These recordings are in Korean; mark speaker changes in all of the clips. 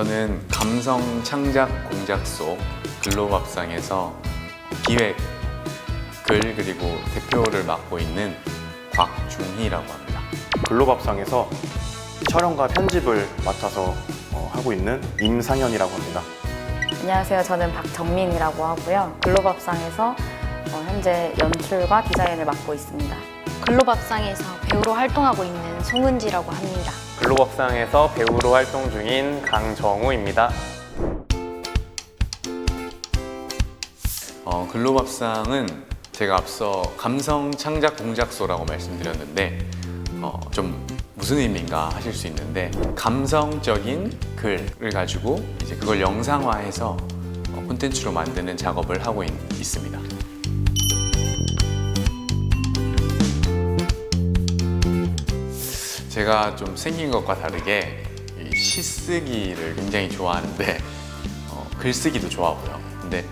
Speaker 1: 저는 감성 창작 공작소 글로밥상에서 기획, 글 그리고 대표를 맡고 있는 곽중희라고 합니다.
Speaker 2: 글로밥상에서 촬영과 편집을 맡아서 어, 하고 있는 임상현이라고 합니다.
Speaker 3: 안녕하세요. 저는 박정민이라고 하고요. 글로밥상에서 어, 현재 연출과 디자인을 맡고 있습니다.
Speaker 4: 글로밥상에서 배우로 활동하고 있는 송은지라고 합니다.
Speaker 5: 글로법상에서 배우로 활동 중인 강정우입니다.
Speaker 1: 어, 글로밥상은 제가 앞서 감성 창작 공작소라고 말씀드렸는데 어, 좀 무슨 의미인가 하실 수 있는데 감성적인 글을 가지고 이제 그걸 영상화해서 어, 콘텐츠로 만드는 작업을 하고 있, 있습니다. 제가 좀 생긴 것과 다르게 이 시쓰기를 굉장히 좋아하는데 어, 글쓰기도 좋아하고요. 근데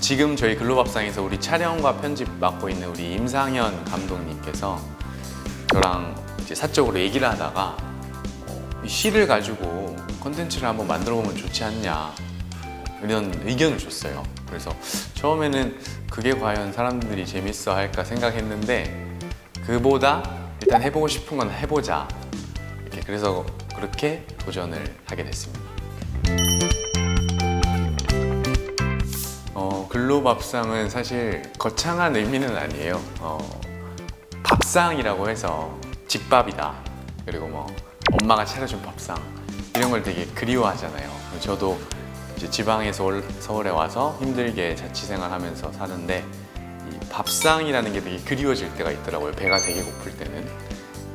Speaker 1: 지금 저희 글로밥상에서 우리 촬영과 편집 맡고 있는 우리 임상현 감독님께서 저랑 이제 사적으로 얘기를 하다가 어, 이 시를 가지고 컨텐츠를 한번 만들어 보면 좋지 않냐 이런 의견을 줬어요. 그래서 처음에는 그게 과연 사람들이 재밌어 할까 생각했는데 그보다 일단 해보고 싶은 건 해보자. 이렇게 그래서 그렇게 도전을 하게 됐습니다. 어, 글로밥상은 사실 거창한 의미는 아니에요. 어, 밥상이라고 해서 집밥이다. 그리고 뭐 엄마가 차려준 밥상 이런 걸 되게 그리워하잖아요. 저도 이제 지방에서 올- 서울에 와서 힘들게 자취생활하면서 사는데 이 밥상이라는 게 되게 그리워질 때가 있더라고요. 배가 되게 고플 때는.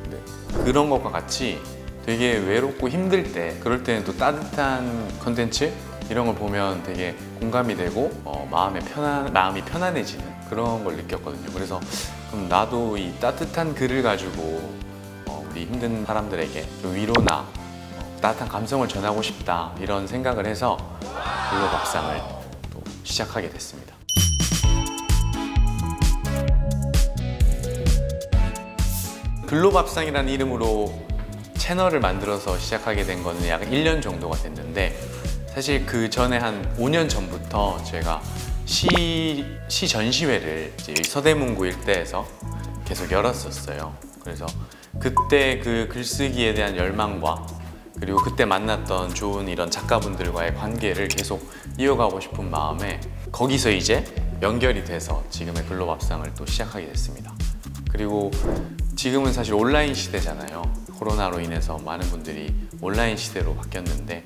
Speaker 1: 근데 그런 것과 같이 되게 외롭고 힘들 때 그럴 때는 또 따뜻한 컨텐츠 이런 걸 보면 되게 공감이 되고 어, 마음에 편안 마음이 편안해지는 그런 걸 느꼈거든요. 그래서 그럼 나도 이 따뜻한 글을 가지고 어, 우리 힘든 사람들에게 좀 위로나 어, 따뜻한 감성을 전하고 싶다 이런 생각을 해서 글로 밥상을 또 시작하게 됐습니다. 글로밥상이라는 이름으로 채널을 만들어서 시작하게 된 거는 약 1년 정도가 됐는데 사실 그 전에 한 5년 전부터 제가 시, 시 전시회를 서대문구 일대에서 계속 열었었어요. 그래서 그때 그 글쓰기에 대한 열망과 그리고 그때 만났던 좋은 이런 작가분들과의 관계를 계속 이어가고 싶은 마음에 거기서 이제 연결이 돼서 지금의 글로밥상을 또 시작하게 됐습니다. 그리고 지금은 사실 온라인 시대잖아요. 코로나로 인해서 많은 분들이 온라인 시대로 바뀌었는데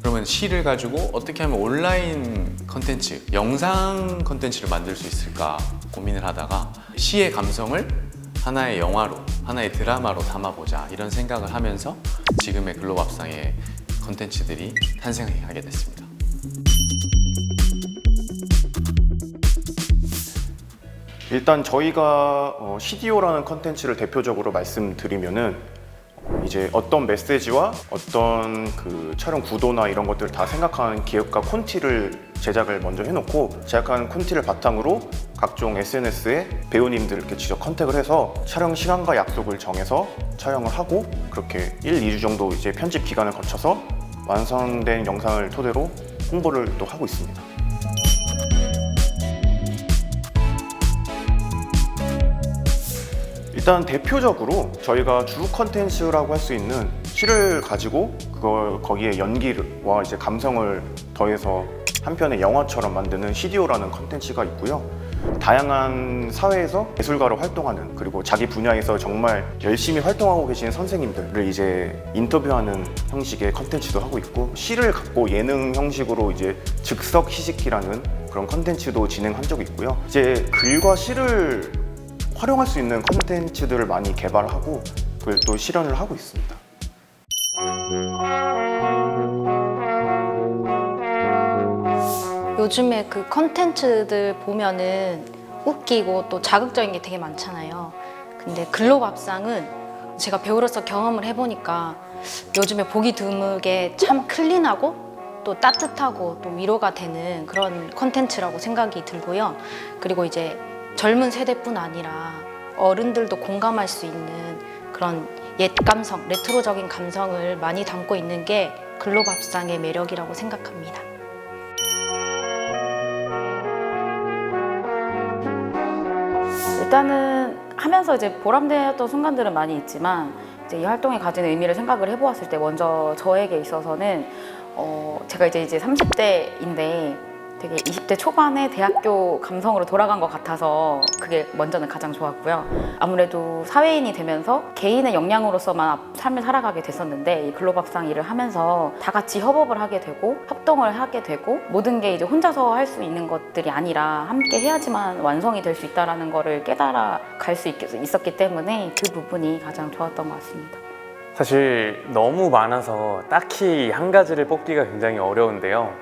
Speaker 1: 그러면 시를 가지고 어떻게 하면 온라인 컨텐츠, 영상 컨텐츠를 만들 수 있을까 고민을 하다가 시의 감성을 하나의 영화로, 하나의 드라마로 담아보자 이런 생각을 하면서 지금의 글로밥상의 컨텐츠들이 탄생하게 됐습니다.
Speaker 2: 일단 저희가 어, CDO라는 컨텐츠를 대표적으로 말씀드리면은 이제 어떤 메시지와 어떤 그 촬영 구도나 이런 것들을 다 생각한 기획과 콘티를 제작을 먼저 해놓고 제작한 콘티를 바탕으로 각종 SNS에 배우님들 이렇게 직접 컨택을 해서 촬영 시간과 약속을 정해서 촬영을 하고 그렇게 1, 2주 정도 이제 편집 기간을 거쳐서 완성된 영상을 토대로 홍보를 또 하고 있습니다. 일단 대표적으로 저희가 주 컨텐츠라고 할 수 있는 시를 가지고 그걸 거기에 연기와 이제 감성을 더해서 한 편의 영화처럼 만드는 CDO라는 컨텐츠가 있고요. 다양한 사회에서 예술가로 활동하는 그리고 자기 분야에서 정말 열심히 활동하고 계신 선생님들을 이제 인터뷰하는 형식의 컨텐츠도 하고 있고 시를 갖고 예능 형식으로 이제 즉석 시식기라는 그런 컨텐츠도 진행한 적이 있고요. 이제 글과 시를 활용할 수 있는 컨텐츠들을 많이 개발하고 그걸 또 실현을 하고 있습니다.
Speaker 4: 요즘에 그 컨텐츠들 보면은 웃기고 또 자극적인 게 되게 많잖아요. 근데 글로밥상은 제가 배우로서 경험을 해보니까 요즘에 보기 드물게 참 클린하고 또 따뜻하고 또 위로가 되는 그런 컨텐츠라고 생각이 들고요. 그리고 이제 젊은 세대뿐 아니라 어른들도 공감할 수 있는 그런 옛 감성, 레트로적인 감성을 많이 담고 있는 게 글로밥상의 매력이라고 생각합니다.
Speaker 3: 일단은 하면서 이제 보람되었던 순간들은 많이 있지만 이제 이 활동이 가지는 의미를 생각을 해보았을 때 먼저 저에게 있어서는 어 제가 이제 이제 30대인데 되게 20대 초반에 대학교 감성으로 돌아간 것 같아서 그게 먼저는 가장 좋았고요. 아무래도 사회인이 되면서 개인의 역량으로서만 앞- 삶을 살아가게 됐었는데 이 글로밥상 일을 하면서 다 같이 협업을 하게 되고 협동을 하게 되고 모든 게 이제 혼자서 할 수 있는 것들이 아니라 함께 해야지만 완성이 될 수 있다라는 거를 깨달아 갈 수 있었기 때문에 그 부분이 가장 좋았던 것 같습니다.
Speaker 5: 사실 너무 많아서 딱히 한 가지를 뽑기가 굉장히 어려운데요.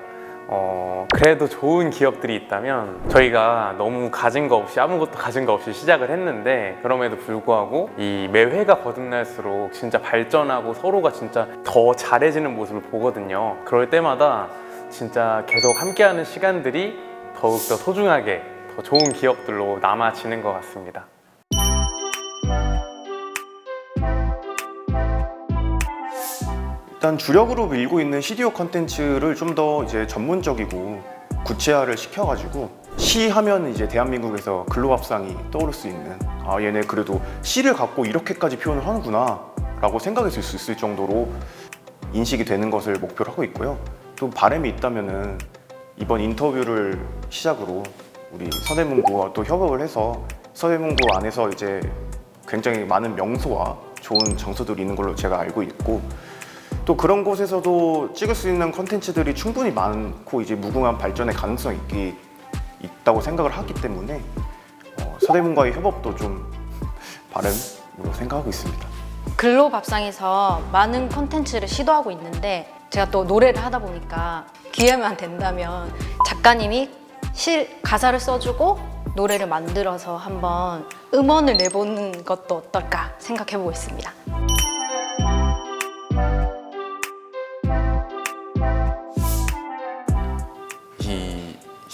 Speaker 5: 어, 그래도 좋은 기업들이 있다면 저희가 너무 가진 거 없이 아무것도 가진 거 없이 시작을 했는데 그럼에도 불구하고 이 매회가 거듭날수록 진짜 발전하고 서로가 진짜 더 잘해지는 모습을 보거든요. 그럴 때마다 진짜 계속 함께하는 시간들이 더욱더 소중하게 더 좋은 기업들로 남아지는 것 같습니다.
Speaker 2: 일단 주력으로 밀고 있는 CDO 컨텐츠를 좀 더 이제 전문적이고 구체화를 시켜가지고 시 하면 이제 대한민국에서 글로밥상이 떠오를 수 있는 아 얘네 그래도 시를 갖고 이렇게까지 표현을 하는구나 라고 생각했을 수 있을 정도로 인식이 되는 것을 목표로 하고 있고요. 또 바람이 있다면은 이번 인터뷰를 시작으로 우리 서대문구와 또 협업을 해서 서대문구 안에서 이제 굉장히 많은 명소와 좋은 장소들이 있는 걸로 제가 알고 있고 또 그런 곳에서도 찍을 수 있는 컨텐츠들이 충분히 많고 이제 무궁한 발전의 가능성이 있기, 있다고 생각을 하기 때문에 어, 서대문과의 협업도 좀 바람으로 생각하고 있습니다.
Speaker 4: 글로밥상에서 많은 콘텐츠를 시도하고 있는데 제가 또 노래를 하다 보니까 기회만 된다면 작가님이 실 가사를 써주고 노래를 만들어서 한번 음원을 내보는 것도 어떨까 생각해보고 있습니다.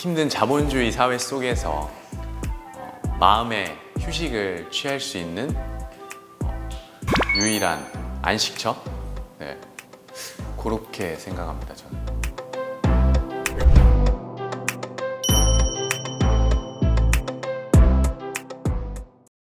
Speaker 1: 힘든 자본주의 사회 속에서 어, 마음의 휴식을 취할 수 있는 어, 유일한 안식처? 네. 그렇게 생각합니다, 저는.